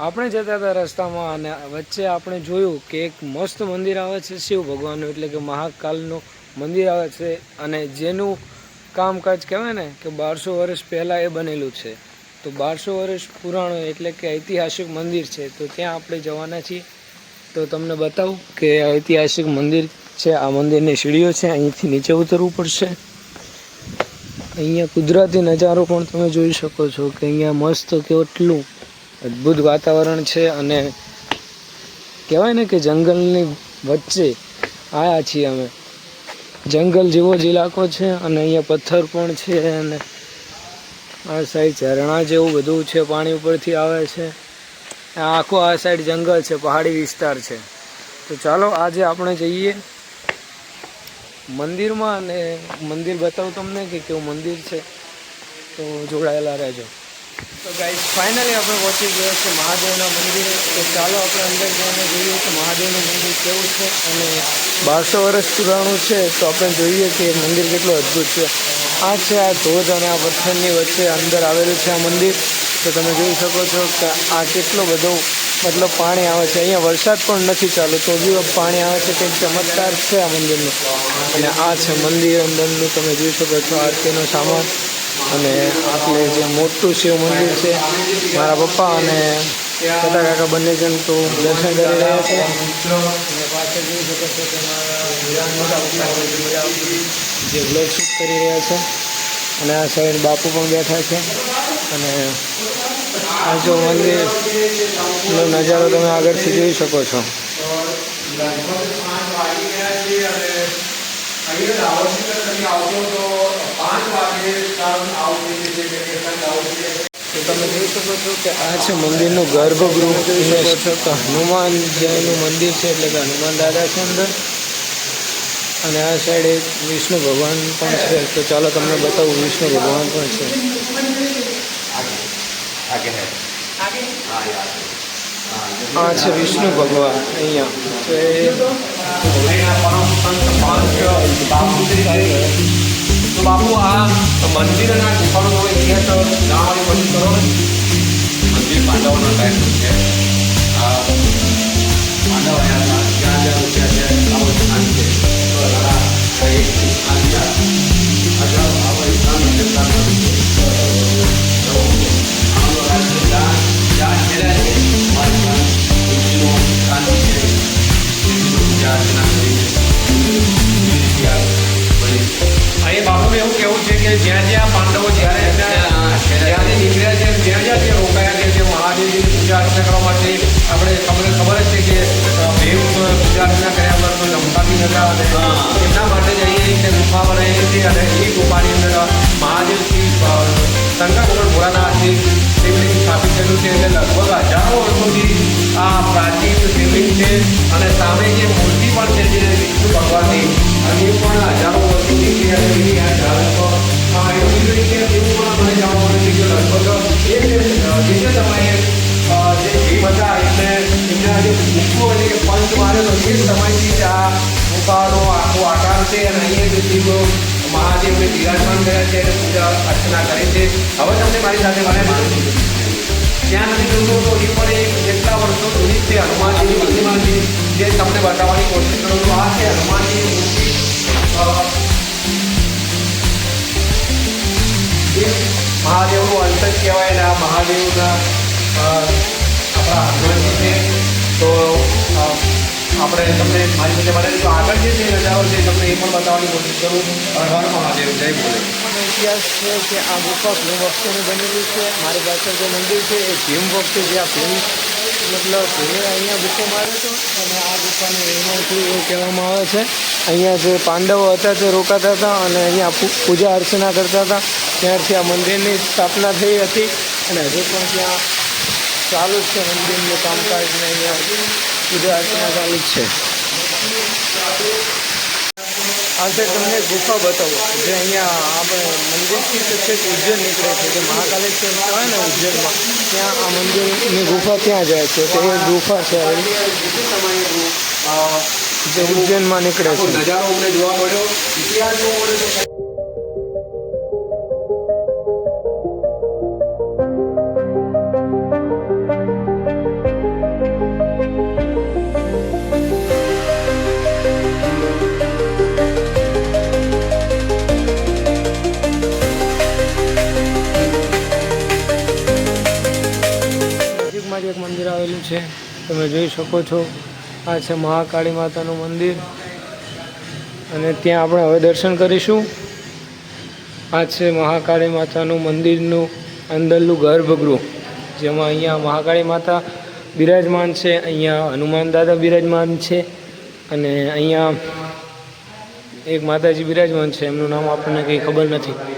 આપણે જતા હતા રસ્તામાં અને વચ્ચે આપણે જોયું કે એક મસ્ત મંદિર આવે છે શિવ ભગવાનનું, એટલે કે મહાકાલનું મંદિર આવે છે અને જેનું કામકાજ કહેવાય ને કે બારસો વર્ષ પહેલાં એ બનેલું છે. તો બારસો વર્ષ પુરાણું એટલે કે ઐતિહાસિક મંદિર છે. તો ત્યાં આપણે જવાના છીએ. તો તમને બતાવું કે ઐતિહાસિક મંદિર છે. આ મંદિરની સીડીઓ છે. અહીંથી નીચે ઉતરવું પડશે. અહીંયા કુદરતી નજારો પણ તમે જોઈ શકો છો કે અહીંયા મસ્ત કેટલું અદ્ભુત વાતાવરણ છે અને કહેવાય ને કે જંગલની વચ્ચે આવ્યા છીએ અમે. જંગલ જેવો જ ઇલાકો છે અને અહીંયા પથ્થર પણ છે અને આ સાઈડ ઝરણા જેવું બધું છે, પાણી ઉપરથી આવે છે. આખો આ સાઈડ જંગલ છે, પહાડી વિસ્તાર છે. તો ચાલો આજે આપણે જઈએ મંદિરમાં અને મંદિર બતાવું તમને કે કેવું મંદિર છે. તો જોડાયેલા રહેજો. તો ગાઈઝ ફાઇનલી આપણે પહોંચી ગયા છે મહાદેવના મંદિરે. તો ચાલો આપણે અંદર જઈને જોઈએ કે મહાદેવનું મંદિર કેવું છે અને બારસો વર્ષ પુરાણું છે, તો આપણે જોઈએ કે મંદિર કેટલું અદ્ભુત છે. આ છે આ ધોધ અને આ પથ્થરની વચ્ચે અંદર આવેલું છે આ મંદિર. તો તમે જોઈ શકો છો કે આ કેટલો બધો મતલબ પાણી આવે છે. અહીંયા વરસાદ પણ નથી ચાલુ, તો બી પાણી આવે છે કંઈક ચમત્કાર છે આ મંદિરનું. અને આ છે મંદિર અંદરનું, તમે જોઈ શકો છો આરતીનો સામાન. અને આપણે જે મોટું શિવ મંદિર છે, મારા પપ્પા અને કાકા કાકા બંને જણ તો દર્શન કરી રહ્યા છે. જે બ્લોગ શૂટ કરી રહ્યા છે. અને આ સાઈડ બાપુ પણ બેઠા છે. અને આ જો મંદિરનો નજારો તમે આગળથી જોઈ શકો છો. તો તમે જોઈ શકો છો કે આ છે મંદિરનું ગર્ભગૃહ. જોઈ શકો છો કે હનુમાન જયનું મંદિર છે એટલે કે હનુમાન દાદા છે અંદર. અને આ સાઈડ એક વિષ્ણુ ભગવાન પણ છે. તો ચાલો તમને બતાવું વિષ્ણુ ભગવાન પણ છે. આ છે વિષ્ણુ ભગવાન અહીંયા. તો એ તો બાપુ આ મંદિરના ગુફાનો ઇતિહાસ જણાવવાની કોશિશ કરો મંદિર પાંડવોનો ટાઈમ છે આપણે તમને ખબર જ છે કે અ, ગુજરાતના કર્યા વગર કોઈ રમતા અને એમના માટે જ અહીંયા રીતે ગુફા બનાવેલી છે અને એ ગુફાની અંદર મહાદેવ શ્રી શંકર ભગવાન ભોળાનાથજી શિવલિંગ સ્થાપિત થયેલું છે એટલે લગભગ હજારો વર્ષોથી આ પ્રાચીન શિવલિંગ છે અને સામે જે મૂર્તિ પણ છે જે વિષ્ણુ ભગવાનની અને એ પણ હજારો એ સમયથી જ આ આખો આકાર છે અને અહીંયા મહાદેવને બિરાજમાન કર્યા છે અને પૂજા અર્ચના કરે છે. હવે તમને મારી સાથે મને ત્યાં નથી જોતો તો એ પણ એક કેટલા વર્ષો જૂની છે હનુમાનજીની પ્રતિમાની જે તમને બતાવવાની કોશિશ કરું છું. આ છે હનુમાનજીની મૂર્તિ. મહાદેવનું અંતર કહેવાય ને આ મહાદેવના આપણા હનુમાનજી છે. તો આપણે તમને મારી સાથે મળે તો આગળ જે નજારો છે, તમને એ પણ બતાવવાની કોશિશ કરું. હર મહાદેવ જય બોલે ઇતિહાસ છે કે આ ગુફા ભીમ વખતેની બનેલી છે. મારી પાસે જે મંદિર છે, એ ભીમ વખતે જે આ ફિલ્મ મતલબ ભીમે અહીંયા ગુફો માર્યો હતો અને આ ગુફાનું નિર્માણ થયું એવું કહેવામાં આવે છે. અહીંયા જે પાંડવો હતા, તે રોકાતા હતા અને અહીંયા પૂજા અર્ચના કરતા હતા. ત્યારથી આ મંદિરની સ્થાપના થઈ હતી. અને હજુ પણ ત્યાં ચાલુ જ છે મંદિરનું કામકાજ ને અહીંયા. પૂજા અર્ચના ચાલુ જ છે. આજે તમને ગુફા બતાવો. જે અહીંયા આપણે મંદિરથી તો છે ઉજ્જૈન નીકળે છે. જે મહાકાલેશ્વર કહેવાય ને ઉજ્જૈનમાં ત્યાં આ મંદિરની ગુફા ત્યાં જાય છે? તો એ ગુફા છે જે ઉજ્જૈનમાં નીકળે છે. નજારો અમને જોવા મળ્યો. ઇતિહાસ જોવા મળ્યો તમે જોઈ શકો છો. આ છે મહાકાળી માતાનું મંદિર. અને ત્યાં આપણે હવે દર્શન કરીશું. આ છે મહાકાળી માતાનું મંદિરનું અંદરનું ગર્ભગૃહ, જેમાં અહીંયા મહાકાળી માતા બિરાજમાન છે, અહીંયા હનુમાન દાદા બિરાજમાન છે, અને અહીંયા એક માતાજી બિરાજમાન છે. એમનું નામ આપણને કંઈ ખબર નથી.